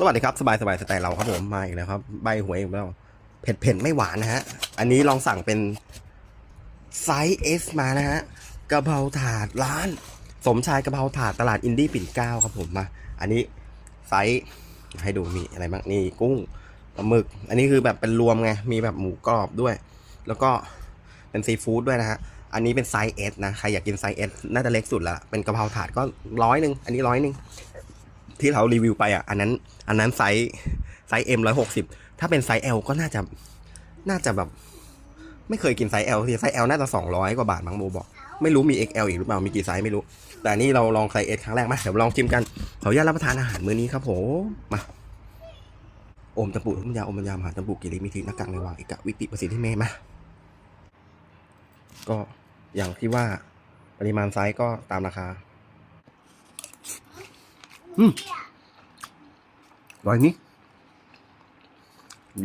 สวัสดีครับ สบายสบายสไตล์เราครับผมมาอีกแล้วครับ ใบหวยอีกแล้วเผ็ดเผ็ดไม่หวานนะฮะ อันนี้ลองสั่งเป็นไซส์ S มานะฮะกะเพราถาดร้าน สมชายกะเพราถาดตลาดอินดี้ปิ่นเกล้าครับผมมา อันนี้ไซส์ให้ดูมีอะไรบ้างนี่กุ้งปลาหมึก อันนี้คือแบบเป็นรวมไงมีแบบหมูกรอบด้วย แล้วก็เป็นซีฟู้ดด้วยนะฮะอันนี้เป็นไซส์ S นะ ใครอยากกินไซส์ S น่าจะเล็กสุดละเป็นกะเพราถาดก็ร้อยหนึ่งอันนี้ร้อยหนึ่ง ที่เรารีวิวไปอะ อันนั้น อันนั้นไซส์ไซส์ M ร้อยหกสิบถ้าเป็นไซส์ L ก็น่าจะ น่าจะแบบ ไม่เคยกินไซส์ L ที่ไซส์ L น่าจะสองร้อยกว่าบาทมั้งโบบอก ไม่รู้มี XL อีกหรือเปล่า มีกี่ไซส์ไม่รู้ แต่นี่เราลองไซส์ S ครั้งแรกมาเดี๋ยวลองชิมกัน ขออนุญาตรับประทานอาหารมื้อนี้ครับผมมาอมตะปุทุ่มยาอมยามหาตะปุกิริมิธินักกังในวางเอกะวิปิประสิทธิเมมาก็อย่างที่ว่าปริมาณไซส์ก็ตามราคา อืมร้อยนี้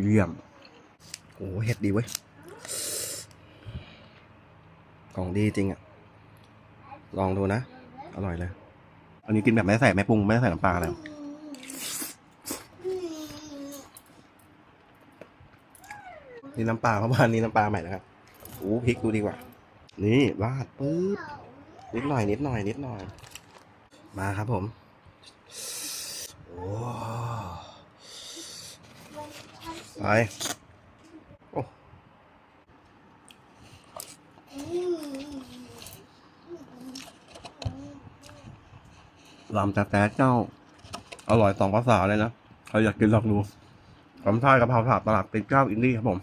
เยี่ยมโอ้เห็ดดีเว้ย ของดีจริงอะลองดูนะ อร่อยเลย อันนี้กินแบบไม่ใส่ไม่ปรุงไม่ใส่น้ำปลาเลยนี่น้ำปลาเพราะว่านี่น้ำปลาใหม่นะครับโอ้พริกดูดีกว่า นี่ราดปึ๊บนิดหน่อยนิดหน่อยนิดหน่อย มาครับผม โอ้ ไปโอ้ลำแต่แต่เจ้า อร่อยสองภาษาเลยนะใครอยากกินลองดูสำชายกะเพราถาดตลาดปิ่นเกล้าอินดี้ครับผม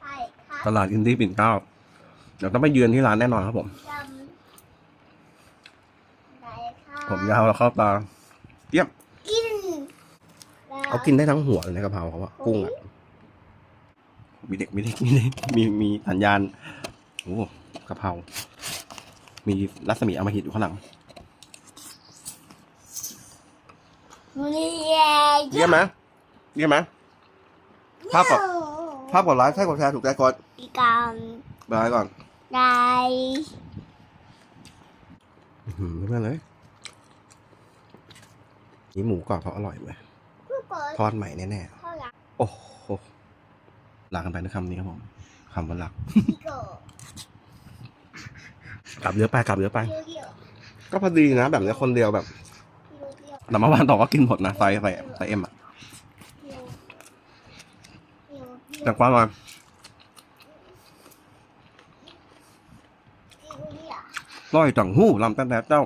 ใช่ค่ะตลาดอินดี้ปิ่นเกล้า เดี๋ยวต้องไปเยือนที่ร้านแน่นอนครับผมจำได้ค่ะผมยาวแล้วเข้าตากิน เขากินได้ทั้งหัวเลยนะกะเพราเขาอะกุ้งอะมีเด็กมีเด็กมีเด็กมีมีสัญญาณโอ้กะเพรามีรัศมีอมหิตอยู่ข้างหลังนี่เยี่ยมไหมเยี่ยมไหมภาพกดภาพกดไลค์ใช่กดแชร์ถูกใจกดอีกการบายก่อนได้อื้อหือเพื่อนเลยนี่หมูกรอบเขาอร่อยเว้ยผู้เปิด ทอดใหม่แน่ข้าวหลังๆโอ้โหลากันไปด้วยคำนี้ครับผมคำว่าหลักพี่โก้กลับเยอะไปกลับเยอะไปเดียวก็พอดีนะ แบบนี้คนเดียวแบบเดียวแต่เมื่อวานต่อก็กินหมดนะไซส์ไซส์ไซส์เอ็มอะเดียวเดียวเดียวแต่กว่าอร่อยเดียวร้อยจังหู้ลำตั้งแต่เจ้า